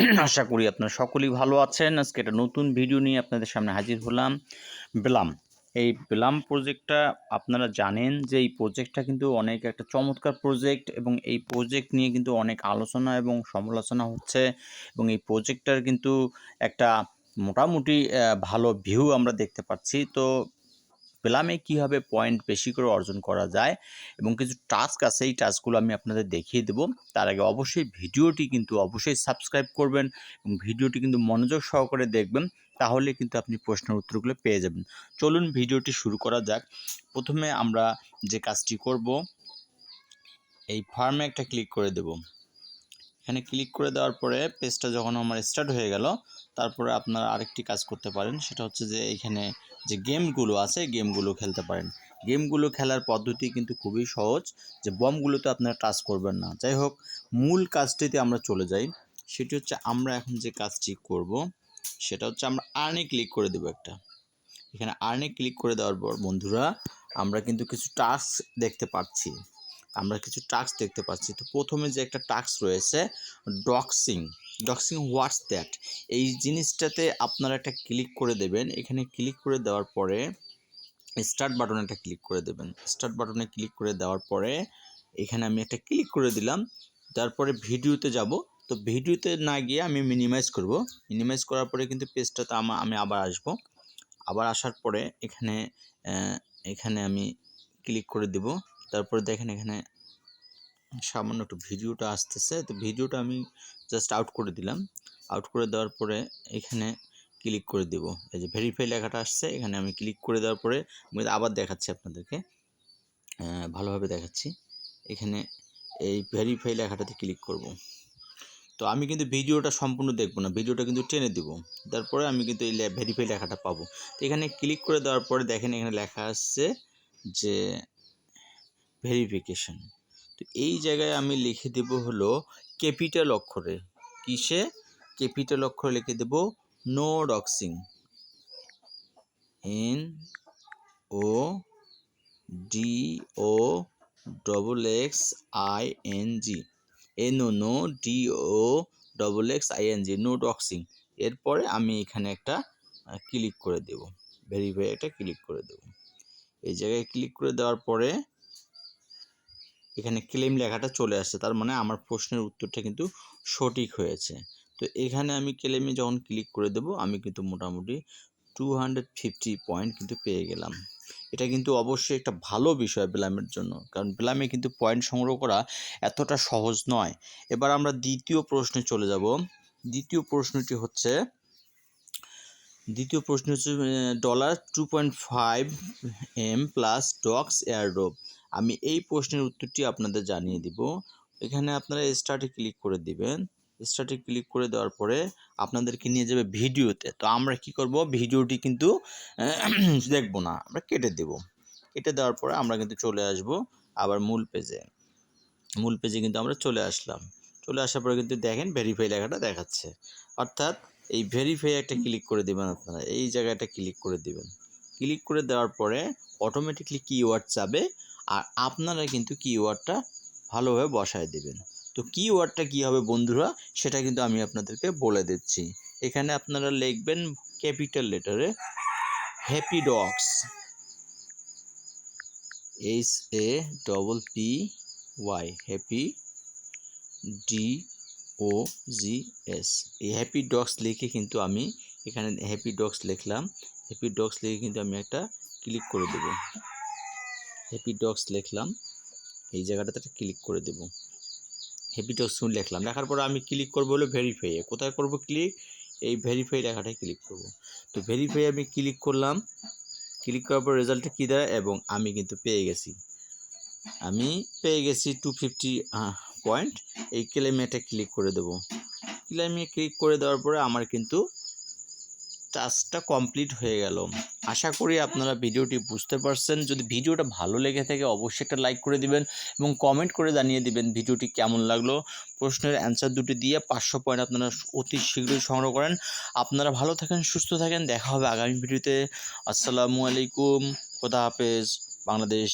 আশা করি আপনারা সকলেই ভালো আছেন। আজকে একটা নতুন ভিডিও নিয়ে আপনাদের সামনে হাজির হলাম। বেলাম। এই বেলাম প্রজেক্টটা আপনারা জানেন যে এই প্রজেক্টটা কিন্তু অনেক একটা চমৎকার প্রজেক্ট এবং এই প্রজেক্ট নিয়ে কিন্তু অনেক আলোচনা এবং সমালোচনা হচ্ছে এবং এই প্রজেক্টটার কিন্তু একটা মোটামুটি ভালো ভিউ আমরা দেখতে পাচ্ছি। তো পেলামে কীভাবে পয়েন্ট বেশি করে অর্জন করা যায় এবং কিছু টাস্ক আছে, এই টাস্কগুলো আমি আপনাদের দেখিয়ে দেবো। তার আগে অবশ্যই ভিডিওটি কিন্তু অবশ্যই সাবস্ক্রাইব করবেন এবং ভিডিওটি কিন্তু মনোযোগ সহকারে দেখবেন, তাহলে কিন্তু আপনি প্রশ্নের উত্তরগুলো পেয়ে যাবেন। চলুন ভিডিওটি শুরু করা যাক। প্রথমে আমরা যে কাজটি করব, এই ফার্মে একটা ক্লিক করে দেব। এখানে ক্লিক করে দেওয়ার পরে পেজটা যখন আমার স্টার্ট হয়ে গেল, তারপরে আপনারা আরেকটি কাজ করতে পারেন। সেটা হচ্ছে যে এখানে যে গেমগুলো আছে, গেমগুলো খেলতে পারেন। গেমগুলো খেলার পদ্ধতি কিন্তু খুবই সহজ যে বমগুলোতে আপনারা টাচ করবেন না। যাই হোক, মূল কাজটিতে আমরা চলে যাই। সেটি হচ্ছে আমরা এখন যে কাজটি করব, সেটা হচ্ছে আমরা আর্নে ক্লিক করে দেবো একটা। এখানে আর্নে ক্লিক করে দেওয়ার পর বন্ধুরা, আমরা কিন্তু কিছু টাস্ক দেখতে পাচ্ছি। আমরা কিছু টাস্ক দেখতে পাচ্ছি। তো প্রথমে যে একটা টাস্ক রয়েছে ডক্সিং ডক্সিং হোয়াটস দ্যাট এই জিনিসটাতে আপনারা একটা ক্লিক করে দেবেন। এখানে ক্লিক করে দেওয়ার পরে স্টার্ট বাটনে একটা ক্লিক করে দেবেন। স্টার্ট বাটনে ক্লিক করে দেওয়ার পরে, এখানে আমি একটা ক্লিক করে দিলাম। তারপরে ভিডিওতে যাব। তো ভিডিওতে না গিয়ে আমি মিনিমাইজ করব। মিনিমাইজ করার পরে কিন্তু পেজটাতে আমা, আমি আবার আসব। আবার আসার পরে এখানে এখানে আমি ক্লিক করে দেব। তারপরে দেখেন এখানে সামান্য একটু ভিডিওটা আসতেছে। তো ভিডিওটা আমি জাস্ট আউট করে দিলাম। আউট করে দেওয়ার পরে এখানে ক্লিক করে দেব। এই যে ভেরিফাই লেখাটা আসছে, এখানে আমি ক্লিক করে দেওয়ার পরে আমি আবার দেখাচ্ছি আপনাদেরকে। ভালোভাবে দেখাচ্ছি। এখানে এই ভেরিফাই লেখাটাতে ক্লিক করব। তো আমি কিন্তু ভিডিওটা সম্পূর্ণ দেখব না, ভিডিওটা কিন্তু টেনে দিব। তারপরে আমি কিন্তু এই ভেরিফাই লেখাটা পাবো। তো এখানে ক্লিক করে দেওয়ার পরে দেখেন এখানে লেখা আসছে যে ভেরিফিকেশন তো এই জায়গায় আমি লিখে দেব হলো ক্যাপিটাল অক্ষরে। কিসে? ক্যাপিটাল অক্ষরে লিখে দেব no doxxing N O D O double X I N G N O no D O double X I N G no doxxing এরপরে আমি এখানে একটা ক্লিক করে দেব। ভেরিফাই একটা ক্লিক করে দেব। এই জায়গায় ক্লিক করে দেওয়ার পরে এখানে ক্লেম লেখাটা চলে আসছে। তার মানে আমার প্রশ্নের উত্তরটা কিন্তু সঠিক হয়েছে। তো এখানে আমি ক্লেমে যখন ক্লিক করে দেব, আমি কিন্তু মোটামুটি টু হান্ড্রেড ফিফটি পয়েন্ট কিন্তু পেয়ে গেলাম। এটা কিন্তু অবশ্যই একটা ভালো বিষয় ব্লামের জন্য। কারণ ব্লামে কিন্তু পয়েন্ট সংগ্রহ করা এতটা সহজ নয়। এবার আমরা দ্বিতীয় প্রশ্নে চলে যাব। দ্বিতীয় প্রশ্নটি হচ্ছে, দ্বিতীয় প্রশ্ন হচ্ছে dollar two point five M plus docs airdrop আমি এই প্রশ্নের উত্তরটি আপনাদের জানিয়ে দিব। এখানে আপনারা স্টার্টে ক্লিক করে দিবেন। স্টার্টে ক্লিক করে দেওয়ার পরে আপনাদেরকে নিয়ে যাবে ভিডিওতে। তো আমরা কি করব? ভিডিওটি কিন্তু দেখব না, আমরা কেটে দেব। কেটে দেওয়ার পরে আমরা কিন্তু চলে আসব আবার মূল পেজে মূল পেজে কিন্তু আমরা চলে আসলাম। চলে আসার পরে কিন্তু দেখেন ভেরিফাই লেখাটা দেখাচ্ছে। অর্থাৎ এই ভেরিফাই একটা ক্লিক করে দেবেন আপনারা। এই জায়গাটা ক্লিক করে দেবেন। ক্লিক করে দেওয়ার পরে অটোমেটিকলি কিওয়ার্ড যাবে আর আপনারা কিন্তু কিওয়ার্ডটা ভালোভাবে বসায় দেবেন। তো কিওয়ার্ডটা কী হবে বন্ধুরা, সেটা কিন্তু আমি আপনাদেরকে বলে দিচ্ছি। এখানে আপনারা লিখবেন capital লেটারে happy dogs H A double P Y happy D O G S এই হ্যাপি ডগস লিখে কিন্তু আমি এখানে হ্যাপি ডগস লিখলাম। হ্যাপি ডগস লিখে কিন্তু আমি একটা ক্লিক করে দেব। হ্যাপি ডগস লিখলাম। এই জায়গাটাতে একটা ক্লিক করে দেব। হ্যাপি ডগস লিখলাম। লেখার পরে আমি ক্লিক করব হলো ভেরিফাই কোথায় করব ক্লিক এই ভেরিফাই লেখাটায় ক্লিক করব। তো ভেরিফাই আমি ক্লিক করলাম। ক্লিক করার পর রেজাল্টটা কী দেয়? এবং আমি কিন্তু পেয়ে গেছি। আমি পেয়ে গেছি টু ফিফটি পয়েন্ট এই ক্লেমে ক্লিক করে দেবো। ক্লেমে ক্লিক করে দেওয়ার পরে আমার কিন্তু টাস্কটা কমপ্লিট হয়ে গেল। আশা করি আপনারা ভিডিওটি বুঝতে পারছেন। যদি ভিডিওটা ভালো লেগে থাকে, অবশ্যই একটা লাইক করে দিবেন এবং কমেন্ট করে জানিয়ে দিবেন ভিডিওটি কেমন লাগল। প্রশ্নের অ্যান্সার দুটি দিয়ে পাঁচশো পয়েন্ট আপনারা অতি শীঘ্রই সংগ্রহ করেন। আপনারা ভালো থাকেন, সুস্থ থাকেন। দেখা হবে আগামী ভিডিওতে। আসসালামু আলাইকুম। খোদা হাফেজ। বাংলাদেশ